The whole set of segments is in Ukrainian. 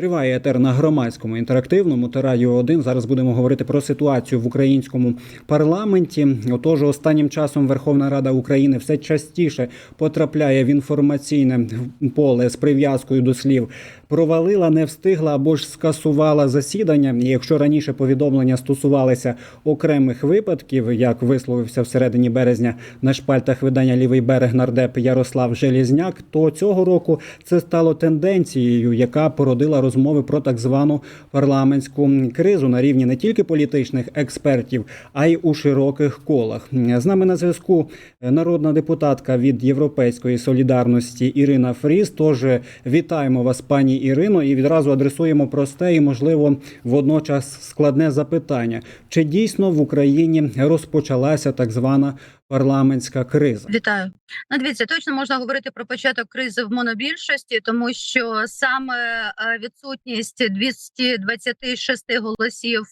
Триває етер на громадському інтерактивному та радіо 1. Зараз будемо говорити про ситуацію в українському парламенті. Отож, останнім часом Верховна Рада України все частіше потрапляє в інформаційне поле з прив'язкою до слів. Провалила, не встигла або ж скасувала засідання. І якщо раніше повідомлення стосувалися окремих випадків, як висловився всередині березня на шпальтах видання Лівий берег нардеп Ярослав Желізняк, то цього року це стало тенденцією, яка породила розмови про так звану парламентську кризу на рівні не тільки політичних експертів, а й у широких колах. З нами на зв'язку народна депутатка від Європейської солідарності Ірина Фріз. Тож вітаємо вас, пані Ірино, і відразу адресуємо просте і, можливо, водночас складне запитання: чи дійсно в Україні розпочалася так звана парламентська криза? Вітаю. Ну, дивіться, точно можна говорити про початок кризи в монобільшості, тому що саме е, відсутність 226 голосів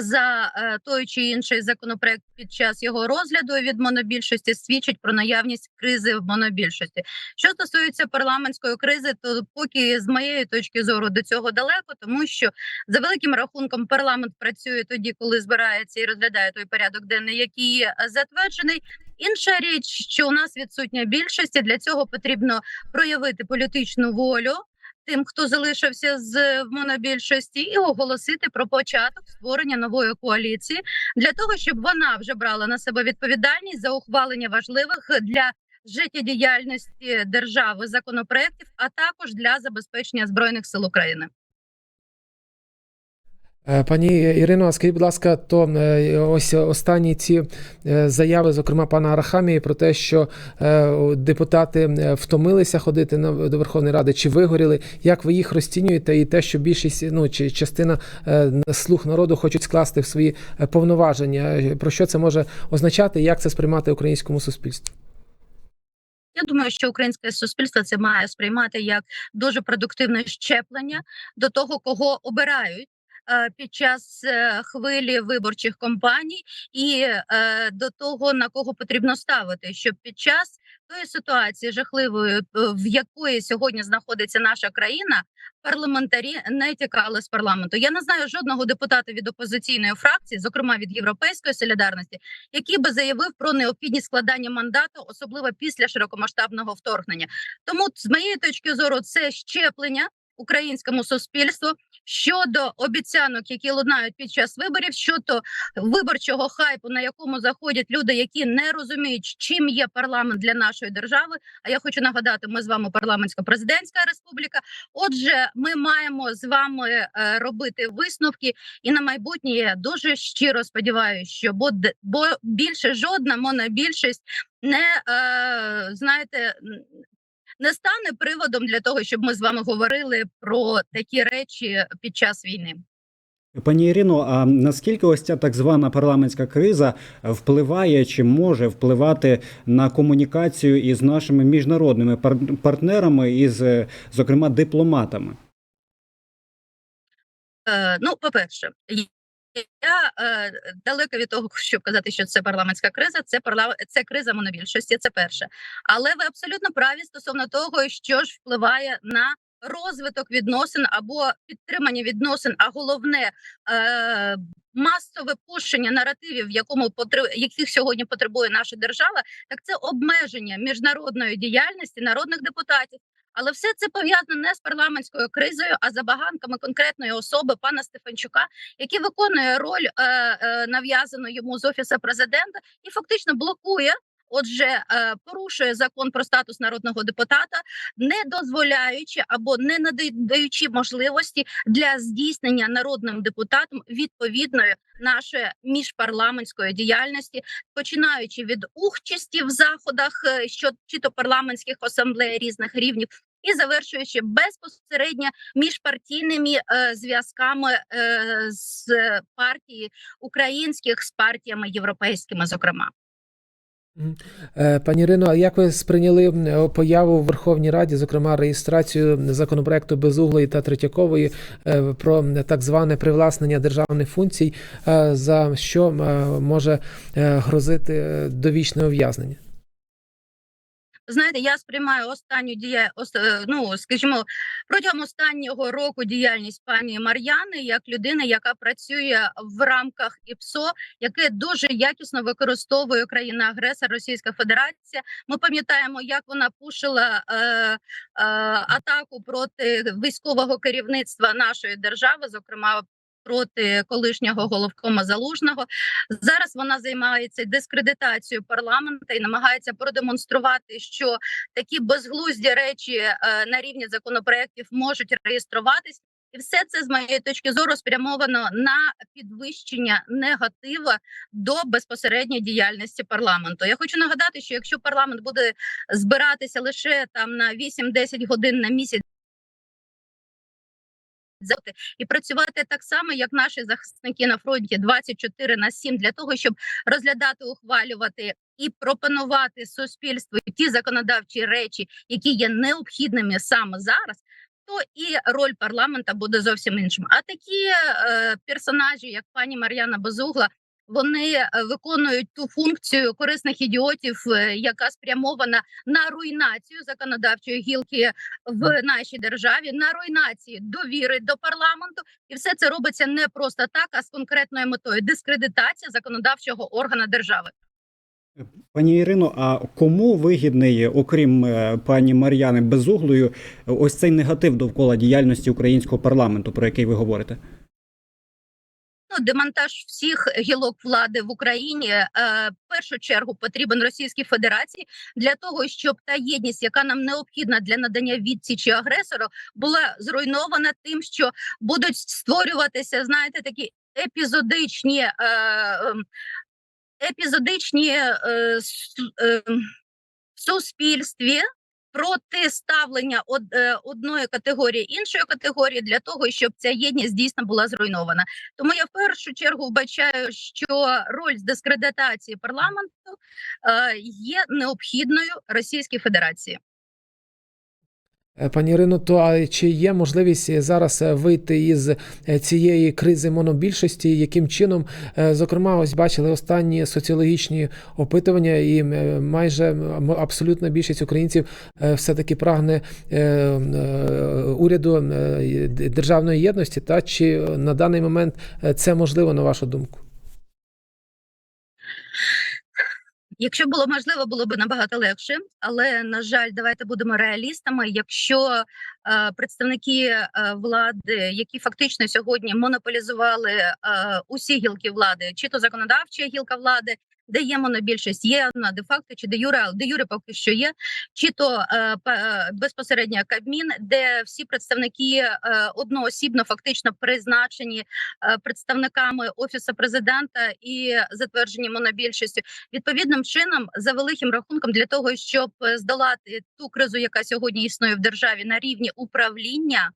за е, той чи інший законопроект під час його розгляду від монобільшості свідчить про наявність кризи в монобільшості. Що стосується парламентської кризи, то поки з моєї точки зору до цього далеко, тому що за великим рахунком парламент працює тоді, коли збирається і розглядає той порядок денний, який е, затверджений. Інша річ, що у нас відсутня більшість, і для цього потрібно проявити політичну волю тим, хто залишився з монобільшості, і оголосити про початок створення нової коаліції для того, щоб вона вже брала на себе відповідальність за ухвалення важливих для життєдіяльності держави законопроєктів, а також для забезпечення збройних сил України. Е, Пані Ірино, скажіть, будь ласка, то е, ось останні ці е, заяви, зокрема пана Арахамії, про те, що депутати втомилися ходити на до Верховної Ради, чи вигоріли, як ви їх розцінюєте, і те, що більшість ну чи частина слуг народу хочуть скласти в свої повноваження, про що це може означати, як це сприймати українському суспільству? Я думаю, що українське суспільство це має сприймати як дуже продуктивне щеплення до того, кого обирають. Е, Під час е, хвилі виборчих кампаній і е, до того на кого потрібно ставити, щоб під час тої ситуації жахливої, в якої сьогодні знаходиться наша країна, парламентарі не тікали з парламенту. Я не знаю жодного депутата від опозиційної фракції, зокрема від європейської солідарності, який би заявив про необхідність складання мандату, особливо після широкомасштабного вторгнення. Тому, з моєї точки зору, це щеплення українському суспільству щодо обіцянок, які лунають під час виборів, щодо виборчого хайпу, на якому заходять люди, які не розуміють, чим є парламент для нашої держави. А я хочу нагадати, ми з вами парламентсько-президентська республіка. Отже, ми маємо з вами е, робити висновки, і на майбутнє я дуже щиро сподіваюся, що бо більше жодна монобільшість не е, знаєте. Не стане приводом для того, щоб ми з вами говорили про такі речі під час війни. Пані Ірино, а наскільки ось ця так звана парламентська криза впливає чи може впливати на комунікацію із нашими міжнародними партнерами, із, е, зокрема, дипломатами? Е, ну, по-перше, я е, далека від того, щоб казати, що це парламентська криза, це парла... це криза монобільшості. Це перше. Але ви абсолютно праві стосовно того, що ж впливає на розвиток відносин або підтримання відносин, а головне е, масове пушення наративів, якому потреб... яких сьогодні потребує наша держава, так це обмеження міжнародної діяльності народних депутатів. Але все це пов'язано не з парламентською кризою, а забаганками конкретної особи пана Стефанчука, який виконує роль е, е, нав'язану йому з офісу президента і фактично блокує. Отже, е, порушує закон про статус народного депутата, не дозволяючи або не надаючи можливості для здійснення народним депутатом відповідної нашої міжпарламентської діяльності, починаючи від участі в заходах, е, що чи то парламентських асамблей різних рівнів, і завершуючи безпосередньо міжпартійними е, зв'язками е, з партії українських з партіями європейськими, зокрема. Е, Пані Ірино, а як ви сприйняли появу в Верховній Раді, зокрема реєстрацію законопроекту Безуглої та Третьякової е, про так зване привласнення державних функцій, е, за що е, може е, грозити е, довічне ув'язнення? Знаєте, я сприймаю останню дія, е, ну скажімо, протягом останнього року діяльність пані Мар'яни як людини, яка працює в рамках ІПСО, яке дуже якісно використовує країна-агресор Російська Федерація. Ми пам'ятаємо, як вона пушила е, е, атаку проти військового керівництва нашої держави, зокрема. Проти колишнього головкома залужного зараз вона займається дискредитацією парламенту і намагається продемонструвати, що такі безглузді речі е, на рівні законопроєктів можуть реєструватись, і все це з моєї точки зору спрямовано на підвищення негатива до безпосередньої діяльності парламенту. Я хочу нагадати, що якщо парламент буде збиратися лише там на 8-10 годин на місяць. І працювати так само, як наші захисники на фронті 24 на 7, для того, щоб розглядати, ухвалювати і пропонувати суспільству ті законодавчі речі, які є необхідними саме зараз. То і роль парламента буде зовсім іншим. А такі е, персонажі, як пані Мар'яна Безугла, вони е, виконують ту функцію корисних ідіотів, е, яка спрямована на руйнацію законодавчої гілки в нашій державі, на руйнацію довіри до парламенту, і все це робиться не просто так, а з конкретною метою дискредитація законодавчого органу держави. Пані Ірино, а кому вигідний, окрім е, пані Мар'яни Безуглою, ось цей негатив довкола діяльності українського парламенту, про який ви говорите? Ну, демонтаж всіх гілок влади в Україні е, в першу чергу потрібен Російській Федерації для того, щоб та єдність, яка нам необхідна для надання відсічі агресору, була зруйнована тим, що будуть створюватися, знаєте, такі епізодичні. Е, ем, епізодичні е, е, в суспільстві протиставлення од, е, одної категорії іншої категорії для того, щоб ця єдність дійсно була зруйнована. Тому я в першу чергу вбачаю, що роль з дискредитації парламенту е, є необхідною Російській Федерації. Е, Пані Ірино, то чи є можливість зараз е, вийти із е, цієї кризи монобільшості? Яким чином, Е, зокрема, ось бачили останні соціологічні опитування, і е, майже абсолютна більшість українців е, все-таки прагне е, е, уряду е, державної єдності. Та чи на даний момент е, це можливо на вашу думку? Якщо було можливо, було б набагато легше, але на жаль, давайте будемо реалістами. Якщо е, представники е, влади, які фактично сьогодні монополізували е, усі гілки влади, чи то законодавча гілка влади, де є монобільшість, є вона де-факто чи де юре, але де юре поки що є, чи то е, е, безпосередньо Кабмін, де всі представники е, одноосібно фактично призначені е, представниками офісу президента і затверджені монобільшістю відповідним чином за великим рахунком для того, щоб здолати ту кризу, яка сьогодні існує в державі на рівні управління.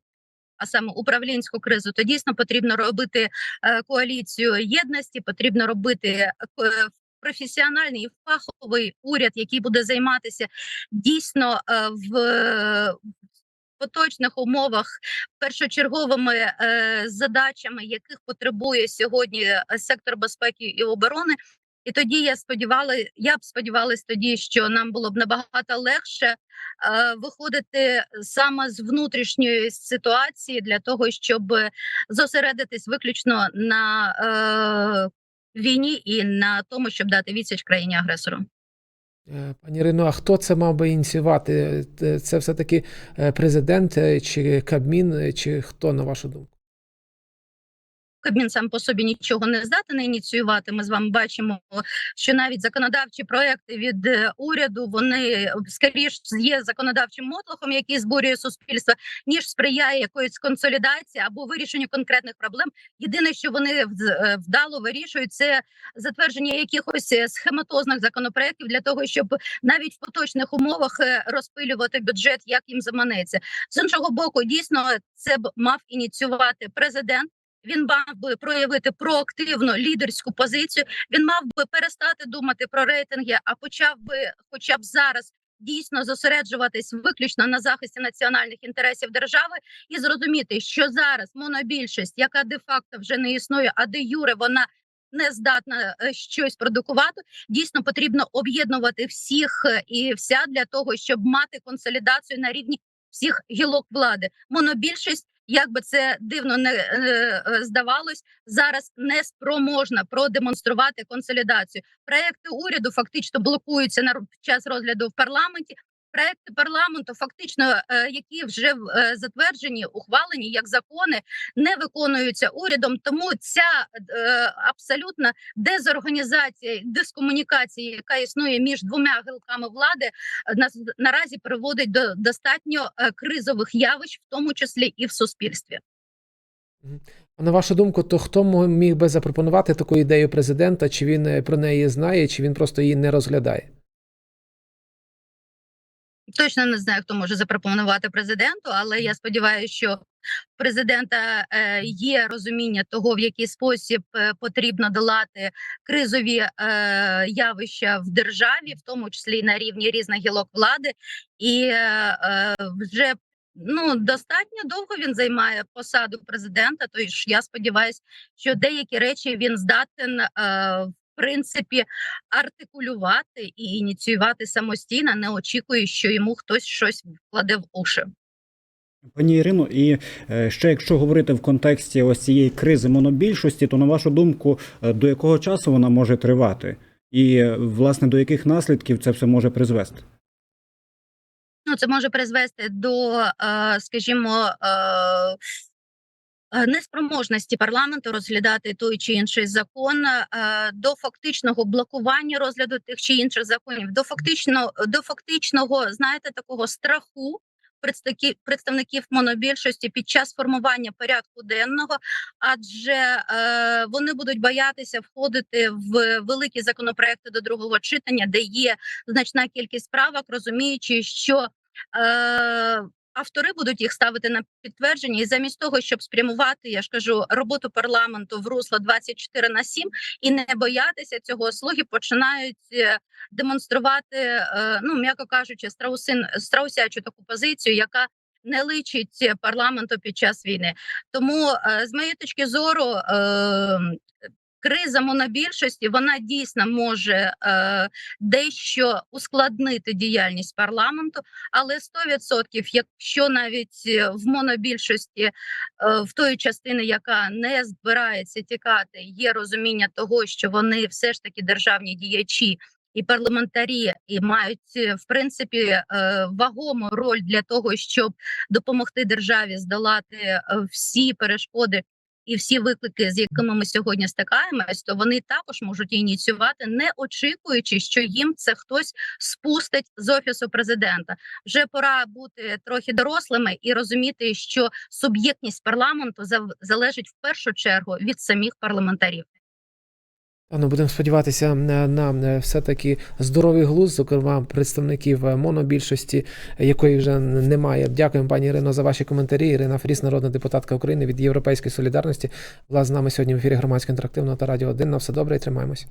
А саме управлінську кризу, то дійсно потрібно робити е, коаліцію єдності, потрібно робити е, професіональний і фаховий уряд, який буде займатися дійсно е, в поточних умовах першочерговими е, задачами, яких потребує сьогодні е, сектор безпеки і оборони. І тоді я сподівалася, я б сподівалась тоді, що нам було б набагато легше е, виходити саме з внутрішньої ситуації для того, щоб зосередитись виключно на е, війні і на тому, щоб дати відсіч країні агресору. Е, Пані Ірино, а хто це мав би ініціювати? Е, Це все-таки е, президент чи Кабмін, чи хто на вашу думку? Кабмін сам по собі нічого не здатний ініціювати. Ми з вами бачимо, що навіть законодавчі проекти від е, уряду вони скоріш є законодавчим мотлохом, який збурює суспільство, ніж сприяє якоїсь консолідації або вирішенню конкретних проблем. Єдине, що вони е, вдало вирішують, це затвердження якихось е, схематозних законопроєктів для того, щоб навіть в поточних умовах е, розпилювати бюджет, як їм заманеться. З іншого боку, дійсно це б мав ініціювати президент. Він мав би проявити проактивну лідерську позицію. Він мав би перестати думати про рейтинги, а почав би, хоча б зараз. Дійсно зосереджуватись виключно на захисті національних інтересів держави і зрозуміти, що зараз монобільшість, яка де-факто вже не існує, а де юре вона не здатна е, щось продукувати. Дійсно потрібно об'єднувати всіх е, і вся для того, щоб мати консолідацію на рівні всіх гілок влади. Монобільшість, як би це дивно не е, е, здавалось, зараз не спроможна продемонструвати консолідацію. Проекти уряду фактично блокуються на час розгляду в парламенті. Проекти парламенту, фактично, е, які вже е, затверджені, ухвалені як закони, не виконуються урядом. Тому ця е, абсолютна дезорганізація, дискомунікація, яка існує між двома гілками влади, нас наразі приводить до достатньо кризових явищ, в тому числі і в суспільстві. А На вашу думку, то хто міг би запропонувати таку ідею президента? Чи він про неї знає, чи він просто її не розглядає? Точно не знаю, хто може запропонувати президенту, але я сподіваюся, що в президента е, є розуміння того, в який спосіб е, потрібно долати кризові е, явища в державі, в тому числі на рівні різних гілок влади, і вже ну достатньо довго він займає посаду президента. Тож я сподіваюся, що деякі речі він здатен в принципі артикулювати і ініціювати самостійно, не очікує, що йому хтось щось вкладе в уші. Пані Ірино, і е, ще якщо говорити в контексті ось цієї кризи монобільшості, то на вашу думку, е, до якого часу вона може тривати, і е, власне до яких наслідків це все може призвести? Ну, це може призвести до, скажімо, неспроможності парламенту розглядати той чи інший закон, е, до фактичного блокування розгляду тих чи інших законів, до фактично до фактичного, знаєте, такого страху. Представників монобільшості під час формування порядку денного, адже е, вони будуть боятися входити в великі законопроекти до другого читання, де є значна кількість правок, розуміючи, що е, автори будуть їх ставити на підтвердження, і замість того, щоб спрямувати, я ж кажу, роботу парламенту в русло 24 на 7 і не боятися цього, слуги починають е, демонструвати, е, ну м'яко кажучи, страусин страусячу таку позицію, яка не личить парламенту під час війни. Тому е, з моєї точки зору. Криза монобільшості вона дійсно може е, дещо ускладнити діяльність парламенту, але 100%, якщо навіть е, в монобільшості е, в тої частини, яка не збирається тікати, є розуміння того, що вони все ж таки державні діячі. І парламентарі і мають е, в принципі е, вагому роль для того, щоб допомогти державі здолати всі перешкоди і всі виклики, з якими ми сьогодні стикаємось, то вони також можуть ініціювати, не очікуючи, що їм це хтось спустить з офісу президента. Вже пора бути трохи дорослими і розуміти, що суб'єктність парламенту залежить в першу чергу від самих парламентарів. Ну, будемо сподіватися на, на все-таки здоровий глузд, зокрема представників е, монобільшості, е, якої вже немає. Дякуємо, пані Ірино, за ваші коментарі. Ірина Фріс, народна депутатка України від Європейської солідарності. Була з нами сьогодні в ефірі громадського інтерактивного та радіо 1. На все добре і тримаємось.